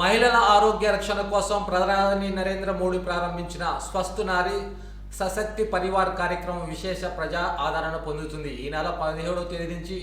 మహిళల ఆరోగ్య రక్షణ కోసం ప్రధాని నరేంద్ర మోడీ ప్రారంభించిన స్వస్థ నారి సశక్తి పరివార్ కార్యక్రమం విశేష ప్రజా ఆదరణ పొందుతుంది. ఈ నెల పదిహేడవ తేదీ నుంచి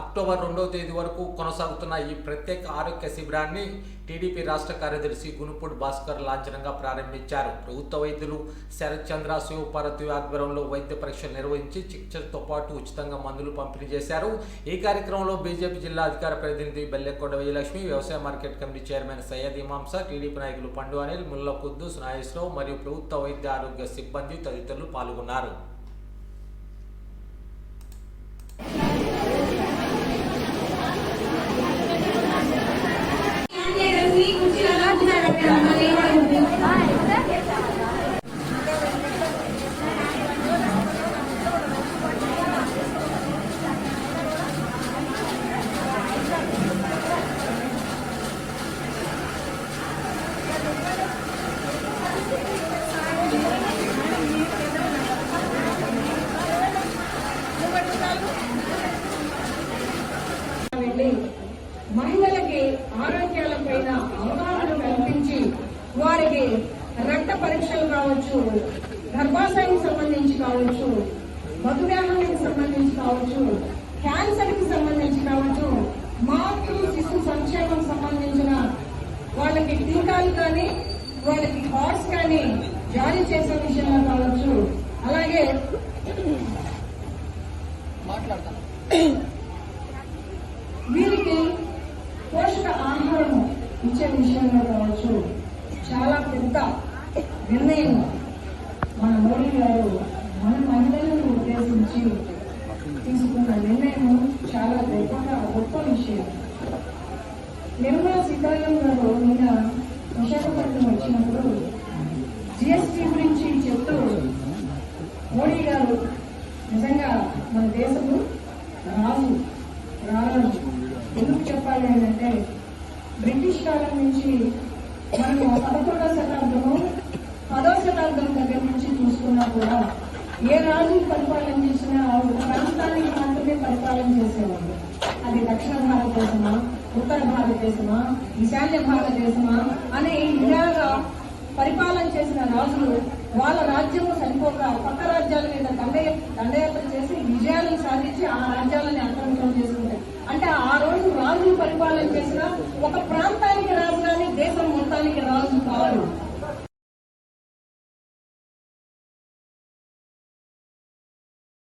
అక్టోబర్ రెండవ తేదీ వరకు కొనసాగుతున్న ఈ ప్రత్యేక ఆరోగ్య శిబిరాన్ని టీడీపీ రాష్ట్ర కార్యదర్శి గునుపూడి భాస్కర్ లాంఛనంగా ప్రారంభించారు. ప్రభుత్వ వైద్యులు శరత్ చంద్ర శివపార్వతి ఆధ్వర్యంలో వైద్య పరీక్షలు నిర్వహించి చికిత్సతో పాటు ఉచితంగా మందులు పంపిణీ చేశారు. ఈ కార్యక్రమంలో బీజేపీ జిల్లా అధికార ప్రతినిధి బెల్లెకొండ విజయలక్ష్మి వ్యవసాయ market committee chairman Syed Imamsa TDP నాయకులు పండు అనిల్ ముల్ల కుద్దూస్ నాగేశ్వరరావు మరియు ప్రభుత్వ వైద్య ఆరోగ్య సిబ్బంది తదితరులు పాల్గొన్నారు. మహిళలకి ఆరోగ్యాల పైన అవగాహన కల్పించి వారికి రక్త పరీక్షలు కావచ్చు గర్భాశయానికి సంబంధించి కావచ్చు మధుమేహానికి సంబంధించి కావచ్చు క్యాన్సర్కి సంబంధించి కావచ్చు మాతృ శిశు సంక్షేమం సంబంధించిన వాళ్ళకి టీకాలు కానీ వాళ్ళకి కార్డ్స్ కానీ జారీ చేసే విషయంలో కావచ్చు. అలాగే వీరికి ఇచ్చే విషయంలో కావచ్చు చాలా పెద్ద నిర్ణయం మన మోడీ గారు మన మహిళలను ఉద్దేశించి తీసుకున్న నిర్ణయం చాలా గొప్పగా గొప్ప విషయం. నిర్మలా సీతారామన్ గారు నిన్న విశాఖపట్నం వచ్చినప్పుడు జిఎస్టీ గురించి చెప్తూ మోడీ గారు నిజంగా మన దేశము రాజు రారాజు ఎందుకు చెప్పాలి అంటే కాలం నుంచి మనము పదకొండవ శతాబ్దము పదవ శతాబ్దం దగ్గర నుంచి చూసుకున్నా కూడా ఏ రాజు పరిపాలన చేసినా ఒక ప్రాంతానికి మాత్రమే పరిపాలన చేసేవాళ్ళు. అది దక్షిణ భారతదేశమా ఉత్తర భారతదేశమా ఈశాన్య భారతదేశమా అనే విధంగా పరిపాలన చేసిన రాజులు వాళ్ళ రాజ్యము సరిపోక పక్క రాజ్యాల మీద దండయ దండయాత్ర చేసి విజయాలను సాధించి ఆ రాజ్యాలని ఆక్రమించడం చేసుకుంటాయి అంటే ఆ రోజు రాజులు పరిపాలన చేసిన ఒక